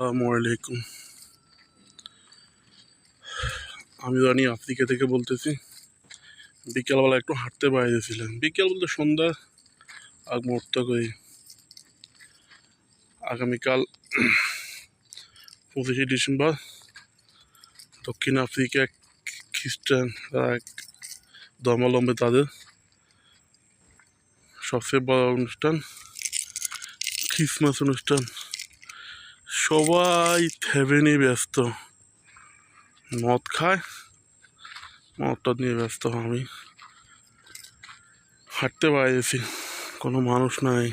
আসসালামু আমি রানি আফ্রিকা থেকে বলতেছি। বিকেলবেলা একটু হাঁটতে বাইরেছিলাম বিকেল বলতে সন্ধ্যা, আগ মুহূর্ত করে। আগামীকাল পঁচিশে ডিসেম্বর, দক্ষিণ আফ্রিকা খ্রিস্টান ধর্মাবলম্বী তাদের। সবচেয়ে বড় অনুষ্ঠান, খ্রিসমাস অনুষ্ঠান। সবাই থেবে নিয়ে ব্যস্ত। মদ খায় মদটা নিয়ে ব্যস্ত আমি। হাঁটতে বাইরেছি কোনো মানুষ নাই।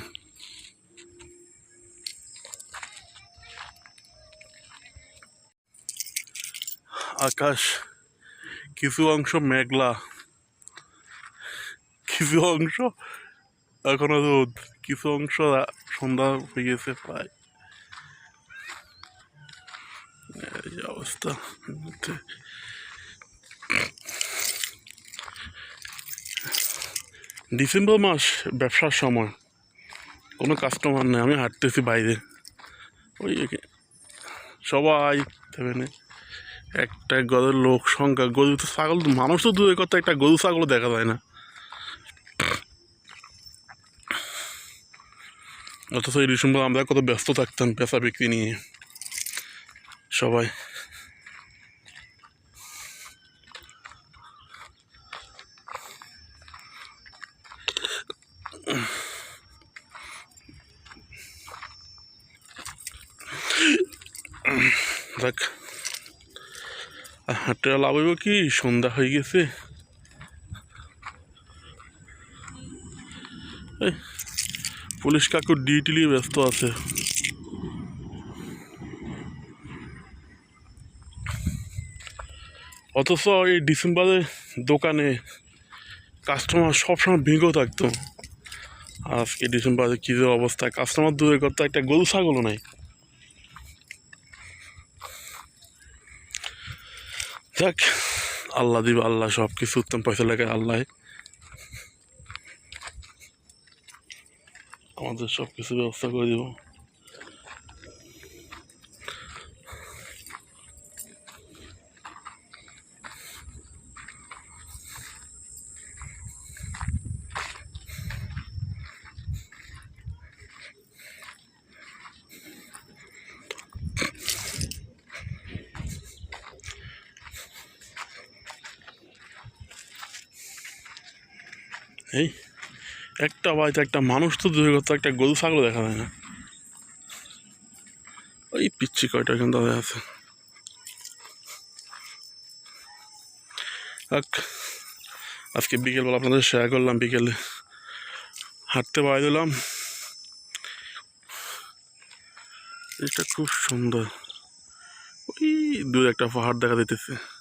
আকাশ কিছু অংশ মেঘলা, কিছু অংশ এখনও রোদ, কিছু অংশ সন্ধ্যা হয়ে গেছে প্রায়। অবস্থা। ডিসেম্বর মাস, ব্যবসার সময়। কোনো কাস্টমার নেই, আমি হাঁটতেছি বাইরে। ওই সবাই সেখানে একটা গরের লোক সংখ্যা, গরু তো ছাগল মানুষ তো দূরের কথা, একটা গরু ছাগলও দেখা যায় না। অথচ এই ডিসেম্বর আমরা কত ব্যস্ত থাকতাম, পেশা বিক্রি নিয়ে। সবাই দেখ, হাঁটতে লাভ কি? সন্ধ্যা হয়ে গেছে। পুলিশ কাকু ডিউটি নিয়ে ব্যস্ত আছে। অথচ এই ডিসেম্বরে দোকানে কাস্টমার সবসময় ভিগো থাকতো। আজকে ডিসেম্বরে কী যে অবস্থা। কাস্টমার দূরে করতে একটা গরু, ছাগলও নাই। যাক, আল্লাহ দিব, আল্লাহ সব কিছু উত্তম পয়সা লাগে, আল্লাহ। আমাদের সব কিছু ব্যবস্থা করে দিব। এই, একটা বাড়িতে একটা মানুষ তো দূরে করতে একটা গরু ছাগল দেখা যায় না। ওই পিচ্ছি কয়টা এখানে দাঁড়ায় আছে। আজকে বিকেলবেলা আপনাদের শেয়ার করলাম, বিকেলে হাঁটতে বাইরে দিলাম। এটা খুব সুন্দর। ওই দূরে একটা পাহাড় দেখা দিতেছে।